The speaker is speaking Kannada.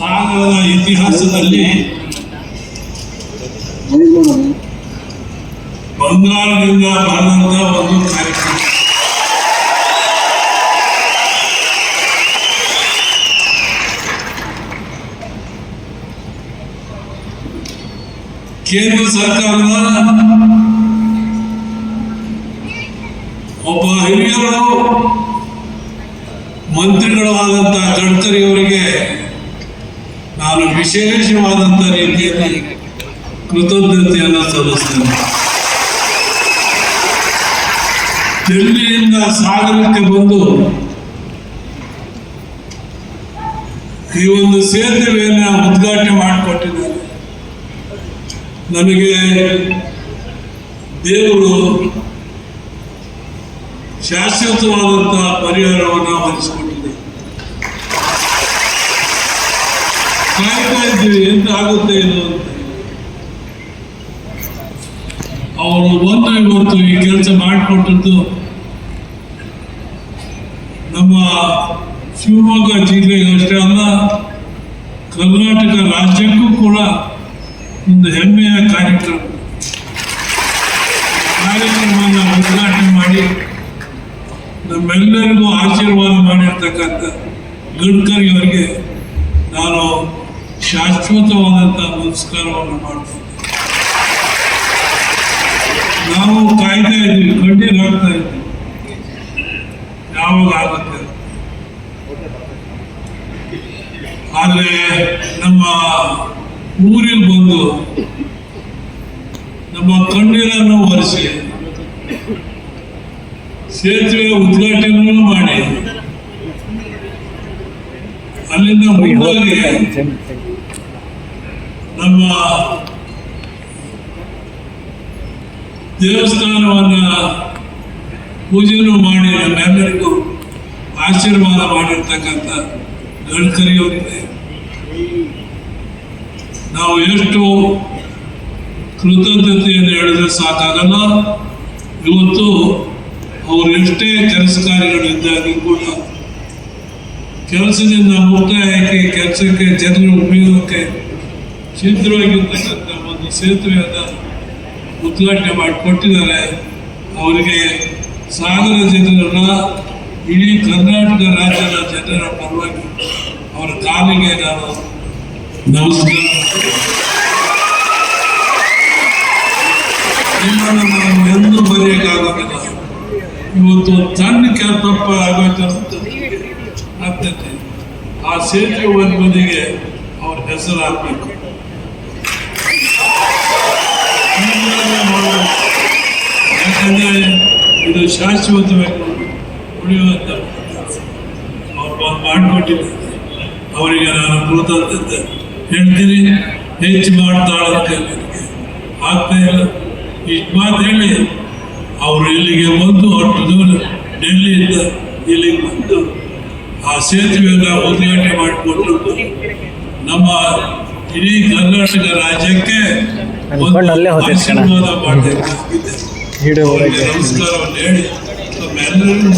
ಸಾಗರದ ಇತಿಹಾಸದಲ್ಲಿ ಬಂಗಾಳದಿಂದ ಬಂದಂತ ಒಂದು ಕಾರ್ಯಕ್ರಮ. ಕೇಂದ್ರ ಸರ್ಕಾರದ ಒಬ್ಬ ಹಿರಿಯರು ಮಂತ್ರಿಗಳು ಆದಂತಹ ಗಡ್ಕರಿ ಅವರಿಗೆ ನಾನು ವಿಶೇಷವಾದಂಥ ರೀತಿಯಲ್ಲಿ ಕೃತಜ್ಞತೆಯನ್ನು ಸಲ್ಲಿಸ್ತೇನೆ. ದಿಲ್ಲಿಯಿಂದ ಸಾಗರಕ್ಕೆ ಬಂದು ಈ ಒಂದು ಸೇತುವೆಯನ್ನು ಉದ್ಘಾಟನೆ ಮಾಡಿಕೊಟ್ಟಿದ್ದಾರೆ. ನನಗೆ ದೇವರು ಶಾಶ್ವತವಾದಂತಹ ಪರಿಹಾರವನ್ನು ಒದಗಿಸಿಕೊಟ್ಟಿದೆ ಕಾಯ್ತಾ ಇದ್ದೀವಿ ಎಂತ ಆಗುತ್ತೆ ಇದು ಅವರು ಬಂದು ಇವತ್ತು ಈ ಕೆಲಸ ಮಾಡಿಕೊಟ್ಟದ್ದು ನಮ್ಮ ಶಿವಮೊಗ್ಗ ಜಿಲ್ಲೆಗೆ ಅಷ್ಟೇ ಅಲ್ಲ, ಕರ್ನಾಟಕ ರಾಜ್ಯಕ್ಕೂ ಕೂಡ ಒಂದು ಹೆಮ್ಮೆಯ ಕಾರ್ಯಕ್ರಮ. ಕಾರ್ಯಕ್ರಮವನ್ನು ಉದ್ಘಾಟನೆ ಮಾಡಿ ನಮ್ಮೆಲ್ಲರಿಗೂ ಆಶೀರ್ವಾದ ಮಾಡಿರ್ತಕ್ಕಂಥ ಗಡ್ಕರಿ ಅವರಿಗೆ ನಾನು ಶಾಶ್ವತವಾದಂಥ ನಮಸ್ಕಾರವನ್ನು ಮಾಡ್ತೀನಿ ನಾವು ಕಾಯ್ತಾ ಇದ್ವಿ ಕಣ್ಣೀರು ಹಾಕ್ತಾ ಇದ್ವಿ ಯಾವಾಗ ಆಗುತ್ತೆ ಆದ್ರೆ ನಮ್ಮ ಊರಿಗೆ ಬಂದು ನಮ್ಮ ಕಣ್ಣೀರನ್ನು ಒರೆಸಿ ಸೇತುವೆ ಉದ್ಘಾಟನೆ ಮಾಡಿ ಅಲ್ಲಿಂದ ಮುಂದಾಗಿ ನಮ್ಮ ದೇವಸ್ಥಾನವನ್ನ ಪೂಜೆನೂ ಮಾಡಿ ನಮ್ಮೆಲ್ಲರಿಗೂ ಆಶೀರ್ವಾದ ಮಾಡಿರ್ತಕ್ಕಂಥ ಗಡ್ಕರಿ ಅವರಿಗೆ ನಾವು ಎಷ್ಟು ಕೃತಜ್ಞತೆಯನ್ನು ಹೇಳಿದ್ರೆ ಸಾಕಾಗಲ್ಲ. ಇವತ್ತು ಅವರು ಎಷ್ಟೇ ಕೆಲಸ ಕಾರ್ಯಗಳಿದ್ದಾಗಿ ಕೂಡ ಕೆಲಸದಿಂದ ಮುಕ್ತಾಯಕ್ಕೆ ಕೆಲಸಕ್ಕೆ ಜನರ ಉಪಯೋಗಕ್ಕೆ ಛಿದ್ರವಾಗಿರ್ತಕ್ಕಂಥ ಒಂದು ಸೇತುವೆಯನ್ನು ಉದ್ಘಾಟನೆ ಮಾಡಿಕೊಟ್ಟಿದ್ದಾರೆ ಅವರಿಗೆ ಸಾಗರ ಜನರನ್ನ ಇಡೀ ಕರ್ನಾಟಕ ರಾಜ್ಯದ ಜನರ ಪರವಾಗಿ ಅವರ ಕಾಲಿಗೆ ನಾನು ನಮಸ್ಕಾರ ನಾವು ಎಂದೂ ಬರೆಯೋಕ್ಕಾಗೋದಿಲ್ಲ ಇವತ್ತು ಸಣ್ಣ ತಪ್ಪ ಆಗೋಯ್ತು ಅಂತ ಆಗ್ತೈತೆ ಆ ಸೇತುವೆ ಒಂದು ಬದಿಗೆ ಅವ್ರ ಹೆಸರು ಹಾಕ್ಬೇಕು ಯಾಕಂದ್ರೆ ಇದು ಶಾಶ್ವತವಾಗಿ ಉಳಿಯುವಂತ ಮಾಡಿಕೊಟ್ಟಿದ್ದಾರೆ ಅವರಿಗೆ ನಾನು ಕೃತಜ್ಞತೆ ಹೇಳ್ತೀನಿ. ಹೆಚ್ಚು ಮಾಡ್ತಾಳಂತೆ ಆಗ್ತಾ ಇಲ್ಲ. ಇಷ್ಟು ಮಾತು ಹೇಳಿ. ಅವರು ಇಲ್ಲಿಗೆ ಬಂದು ಅಷ್ಟು ದೂರ ಡೆಲ್ಲಿಯಿಂದ ಇಲ್ಲಿಗೆ ಬಂದು ಆ ಸೇತುವೆಯನ್ನು ಉದ್ಘಾಟನೆ ಮಾಡಿಕೊಟ್ಟು ನಮ್ಮ ಇಡೀ ಕರ್ನಾಟಕ ರಾಜ್ಯಕ್ಕೆ ಅಲ್ಲೇ ನಮಸ್ಕಾರವನ್ನು ಹೇಳಿ ತಮ್ಮೆಲ್ಲರಿಗೂ